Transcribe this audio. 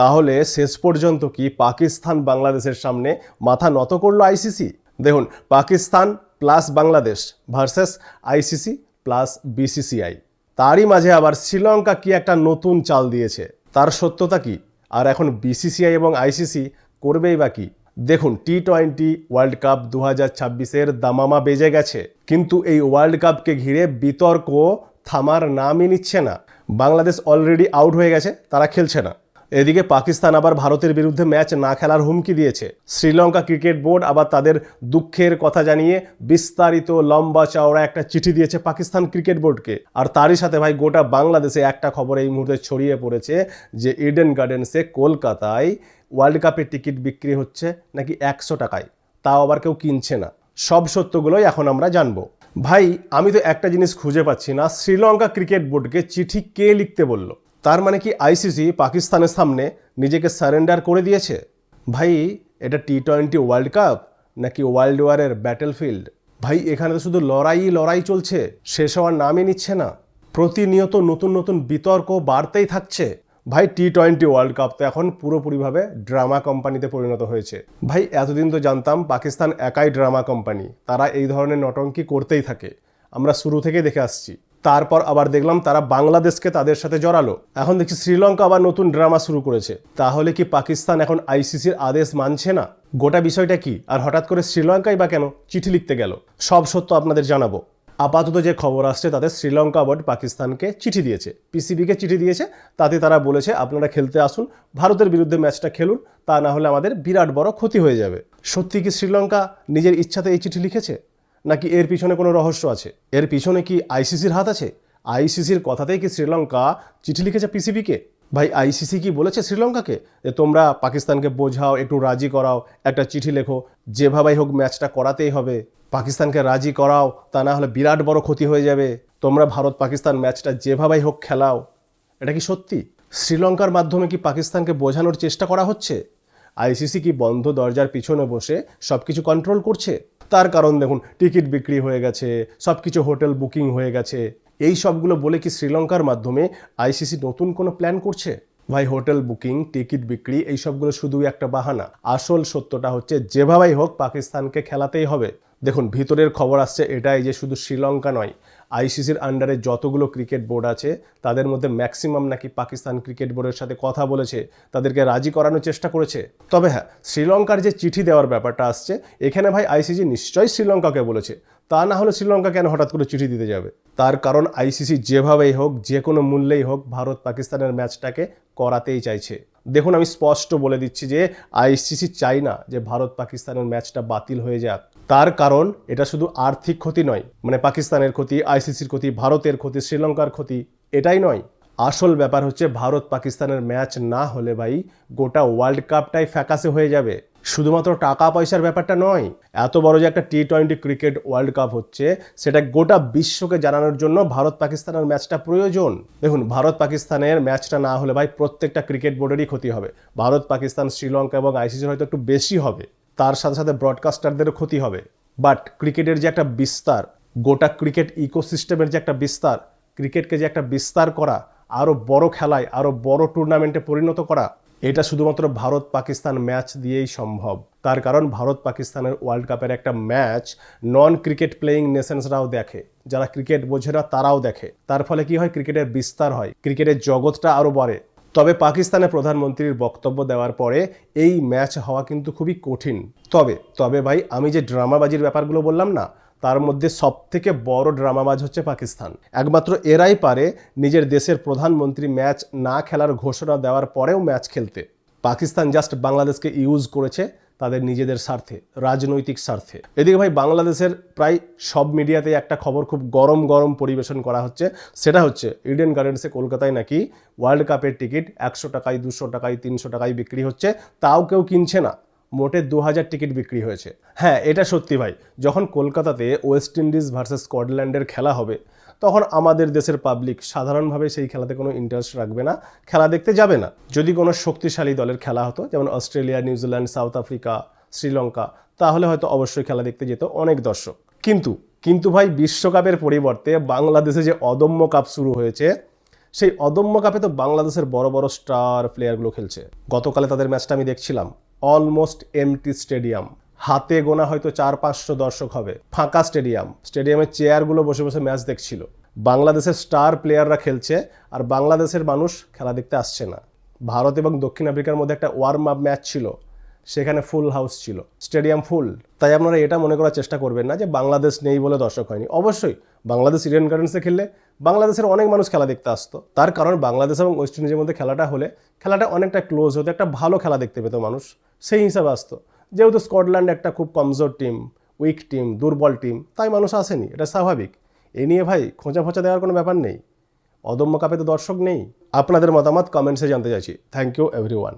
তাহলে শেষ পর্যন্ত কি পাকিস্তান বাংলাদেশের সামনে মাথা নত করল আইসিসি? দেখুন, Pakistan plus Bangladesh versus ICC plus BCCI. তারই মাঝে আবার শ্রীলঙ্কা কি একটা নতুন চাল দিয়েছে? তার সত্যতা কি? আর এখন বিসিসিআই এবং আইসিসি করবেই বা কি? দেখুন টি টোয়েন্টি ওয়ার্ল্ড কাপ দু হাজার ছাব্বিশের দামামা বেজে গেছে। কিন্তু এই ওয়ার্ল্ড কাপকে ঘিরে বিতর্ক থামার নামই নিচ্ছে না। বাংলাদেশ অলরেডি আউট হয়ে গেছে, তারা খেলছে না। এদিকে পাকিস্তান আবার ভারতের বিরুদ্ধে ম্যাচ না খেলার হুমকি দিয়েছে। শ্রীলঙ্কা ক্রিকেট বোর্ড আবার তাদের দুঃখের কথা জানিয়ে বিস্তারিত লম্বা চওড়া একটা চিঠি দিয়েছে পাকিস্তান ক্রিকেট বোর্ডকে। আর তারই সাথে ভাই গোটা বাংলাদেশে একটা খবর এই মুহূর্তে ছড়িয়ে পড়েছে যে ইডেন গার্ডেন্সে কলকাতায় ওয়ার্ল্ড কাপের টিকিট বিক্রি হচ্ছে নাকি একশো টাকায়। তাও আবার কেউ কিনছে না। সব সত্যগুলোই এখন আমরা জানব। ভাই, আমি তো একটা জিনিস খুঁজে পাচ্ছি না। শ্রীলঙ্কা ক্রিকেট বোর্ডকে চিঠি কে লিখতে বলল? তার মানে কি আইসিসি পাকিস্তানের সামনে নিজেকে সারেন্ডার করে দিয়েছে? ভাই, এটা টি টোয়েন্টি ওয়ার্ল্ড কাপ নাকি ওয়ার্ল্ড ওয়ারের ব্যাটেলফিল্ড ভাই, এখানে তো শুধু লড়াই লড়াই চলছে, শেষ হওয়ার নামই নিচ্ছে না। প্রতিনিয়ত নতুন নতুন বিতর্ক বাড়তেই থাকছে। ভাই টি টোয়েন্টি ওয়ার্ল্ড কাপ তো এখন পুরোপুরিভাবে ড্রামা কোম্পানিতে পরিণত হয়েছে। ভাই, এতদিন তো জানতাম পাকিস্তান একাই ড্রামা কোম্পানি, তারা এই ধরনের নটঙ্কি করতেই থাকে। আমরা শুরু থেকে দেখে আসছি। তারপর আবার দেখলাম তারা বাংলাদেশকে তাদের সাথে জড়ালো। এখন দেখছি শ্রীলঙ্কা আবার নতুন ড্রামা শুরু করেছে। তাহলে কি পাকিস্তান এখন আইসিসির আদেশ মানছে না? গোটা বিষয়টা কি? আর হঠাৎ করে শ্রীলঙ্কাই বা কেন? চিঠি লিখতে গেল। সব সত্য আপনাদের জানাব। আপাতত যে খবর আসছে তাতে শ্রীলঙ্কা বোর্ড পাকিস্তানকে চিঠি দিয়েছে। পিসিবিকে চিঠি দিয়েছে। তাতে তারা বলেছে, আপনারা খেলতে আসুন। ভারতের বিরুদ্ধে ম্যাচটা খেলুন। তা না হলে আমাদের বিরাট বড় ক্ষতি হয়ে যাবে। সত্যি কি শ্রীলঙ্কা নিজের ইচ্ছাতে এই চিঠি লিখেছে? নাকি এর পিছনে কোনো রহস্য আছে? এর পিছনে কি আইসিসির হাত আছে? আইসিসির কথাতেই কি শ্রীলঙ্কা চিঠি লিখেছে পিসিবিকে ভাই আইসিসি কি বলেছে শ্রীলঙ্কাকে? যে তোমরা পাকিস্তানকে বোঝাও, একটু রাজি করাও, একটা চিঠি লেখো। যেভাবেই হোক ম্যাচটা করাতেই হবে। পাকিস্তানকে রাজি করাও, তা না হলে বিরাট বড় ক্ষতি হয়ে যাবে। তোমরা ভারত পাকিস্তান ম্যাচটা যেভাবেই হোক খেলাও। এটা কি সত্যি? শ্রীলঙ্কার মাধ্যমে কি পাকিস্তানকে বোঝানোর চেষ্টা করা হচ্ছে? আইসিসি কি বন্ধ দরজার পিছনে বসে সব কিছু কন্ট্রোল করছে? তার কারণ দেখুন, টিকিট বিক্রি হয়ে গেছে সব কিছু হোটেল বুকিং হয়ে গেছে। এই সবগুলো বলে কি শ্রীলঙ্কার মাধ্যমে আইসিসি নতুন কোনো প্ল্যান করছে? ভাই, হোটেল বুকিং, টিকিট বিক্রি, এই সবগুলো শুধুই একটা বাহানা। আসল সত্যটা হচ্ছে, যেভাবেই হোক, পাকিস্তানকে খেলাতেই হবে। দেখুন, ভিতরের খবর আসছে, এটাই যে শুধু শ্রীলঙ্কা নয়। আইসিসির আন্ডারে যতগুলো ক্রিকেট বোর্ড আছে, তাদের মধ্যে ম্যাক্সিমাম নাকি পাকিস্তান ক্রিকেট বোর্ডের সাথে কথা বলেছে, তাদেরকে রাজি করানোর চেষ্টা করেছে। তবে হ্যাঁ শ্রীলঙ্কার যে চিঠি দেওয়ার ব্যাপারটা আসছে, এখানে ভাই আইসিসি নিশ্চয়ই শ্রীলঙ্কাকে বলেছে। তা না হলে শ্রীলঙ্কা কেন হঠাৎ করে চিঠি দিতে যাবে? তার কারণ আইসিসি যেভাবেই হোক, যে কোনো মূল্যেই হোক, ভারত পাকিস্তানের ম্যাচটাকে করাতেই চাইছে। দেখুন, আমি স্পষ্ট বলে দিচ্ছি যে আইসিসি চাই না যে ভারত পাকিস্তানের ম্যাচটা বাতিল হয়ে যাক। তার কারণ এটা শুধু আর্থিক ক্ষতি নয় মানে পাকিস্তানের ক্ষতি, আইসিসির ক্ষতি, ভারতের ক্ষতি, শ্রীলঙ্কার ক্ষতি, এটাই নয়। আসল ব্যাপার হচ্ছে ভারত পাকিস্তানের ম্যাচ না হলে ভাই গোটা ওয়ার্ল্ড কাপটাই ফ্যাকাসে হয়ে যাবে। শুধুমাত্র টাকা পয়সার ব্যাপারটা নয়, এত বড় যে একটা T twenty cricket world cup হচ্ছে, সেটা গোটা বিশ্বকে জানানোর জন্য ভারত পাকিস্তানের ম্যাচটা প্রয়োজন। দেখুন, ভারত পাকিস্তানের ম্যাচটা না হলে ভাই প্রত্যেকটা ক্রিকেট বোর্ডেরই ক্ষতি হবে। ভারত, পাকিস্তান, শ্রীলঙ্কা এবং আইসিসির হয়তো একটু বেশি হবে। তার সাথে সাথে ব্রডকাস্টারদেরও ক্ষতি হবে। বাট ক্রিকেটের যে একটা বিস্তার, গোটা ক্রিকেট ইকোসিস্টেমের যে একটা বিস্তার ক্রিকেটকে যে একটা বিস্তার করা, আরও বড় খেলায়, আরও বড় টুর্নামেন্টে পরিণত করা, এটা শুধুমাত্র ভারত পাকিস্তান ম্যাচ দিয়েই সম্ভব। তার কারণ ভারত পাকিস্তানের ওয়ার্ল্ড কাপের একটা ম্যাচ নন ক্রিকেট প্লেয়িং নেশনসরাও দেখে। যারা ক্রিকেট বোঝে না, তারাও দেখে। তার ফলে কি হয়? ক্রিকেটের বিস্তার হয়। ক্রিকেটের জগৎটা আরও বাড়ে। তবে পাকিস্তানের প্রধানমন্ত্রীর বক্তব্য দেওয়ার পরে এই ম্যাচ হওয়া কিন্তু খুবই কঠিন। তবে তবে ভাই, আমি যে ড্রামাবাজির ব্যাপারগুলো বললাম না, তার মধ্যে সব থেকে বড় ড্রামাবাজ হচ্ছে পাকিস্তান। একমাত্র এরাই পারে নিজের দেশের প্রধানমন্ত্রী ম্যাচ না খেলার ঘোষণা দেওয়ার পরেও ম্যাচ খেলতে। পাকিস্তান জাস্ট বাংলাদেশকে ইউজ করেছে তাদের নিজেদের স্বার্থে, রাজনৈতিক স্বার্থে। এদিকে ভাই, বাংলাদেশের প্রায় সব মিডিয়াতে একটা খবর খুব গরম গরম পরিবেশন করা হচ্ছে। সেটা হচ্ছে ইডেন গার্ডেন্সে কলকাতায় নাকি ওয়ার্ল্ড কাপের টিকিট একশো টাকায়, দুশো টাকায়, তিনশো টাকায় বিক্রি হচ্ছে। তাও কেউ কিনছে না। মোটে দু হাজার টিকিট বিক্রি হয়েছে। হ্যাঁ এটা সত্যি ভাই, যখন কলকাতাতে ওয়েস্ট ইন্ডিজ ভার্সেস স্কটল্যান্ডের খেলা হবে তখন আমাদের দেশের পাবলিক সাধারণভাবে সেই খেলাতে কোনো ইন্টারেস্ট রাখবে না, খেলা দেখতে যাবে না। যদি কোনো শক্তিশালী দলের খেলা হতো, যেমন Australia New Zealand South Africa, Sri Lanka, তাহলে হয়তো অবশ্যই খেলা দেখতে যেত অনেক দর্শক। কিন্তু কিন্তু ভাই, বিশ্বকাপের পরিবর্তে বাংলাদেশে যে অদম্য কাপ শুরু হয়েছে, সেই অদম্য কাপে তো বাংলাদেশের বড় বড় স্টার প্লেয়ারগুলো খেলছে। গতকালে তাদের ম্যাচটা আমি দেখছিলাম। অলমোস্ট এমটি স্টেডিয়াম হাতে গোনা হয়তো চার পাঁচশো দর্শক হবে। ফাঁকা স্টেডিয়াম। স্টেডিয়ামের চেয়ারগুলো বসে বসে ম্যাচ দেখছিল। বাংলাদেশের স্টার প্লেয়াররা খেলছে আর বাংলাদেশের মানুষ খেলা দেখতে আসছে না। ভারত এবং দক্ষিণ আফ্রিকার মধ্যে একটা ওয়ার্ম আপ ম্যাচ ছিল। সেখানে ফুল হাউস ছিল। স্টেডিয়াম ফুল তাই আপনারা এটা মনে করার চেষ্টা করবেন না যে বাংলাদেশ নেই বলে দর্শক হয়নি। অবশ্যই বাংলাদেশ ইডেন গার্ডেন্সে খেললে বাংলাদেশের অনেক মানুষ খেলা দেখতে আসতো। তার কারণ বাংলাদেশ এবং ওয়েস্ট ইন্ডিজের মধ্যে খেলাটা হলে খেলাটা অনেকটা ক্লোজ হতো, একটা ভালো খেলা দেখতে পেতো মানুষ। সেই হিসাবে আসতো। যেহেতু স্কটল্যান্ড একটা খুব কমজোর টিম, উইক টিম, দুর্বল টিম, তাই মানুষ আসেনি, এটা স্বাভাবিক। এ নিয়ে ভাই খোঁচা ফোঁচা দেওয়ার কোনো ব্যাপার নেই। অদম্য কাপে তো দর্শক নেই। আপনাদের মতামত কমেন্টসে জানতে চাইছি। Thank you everyone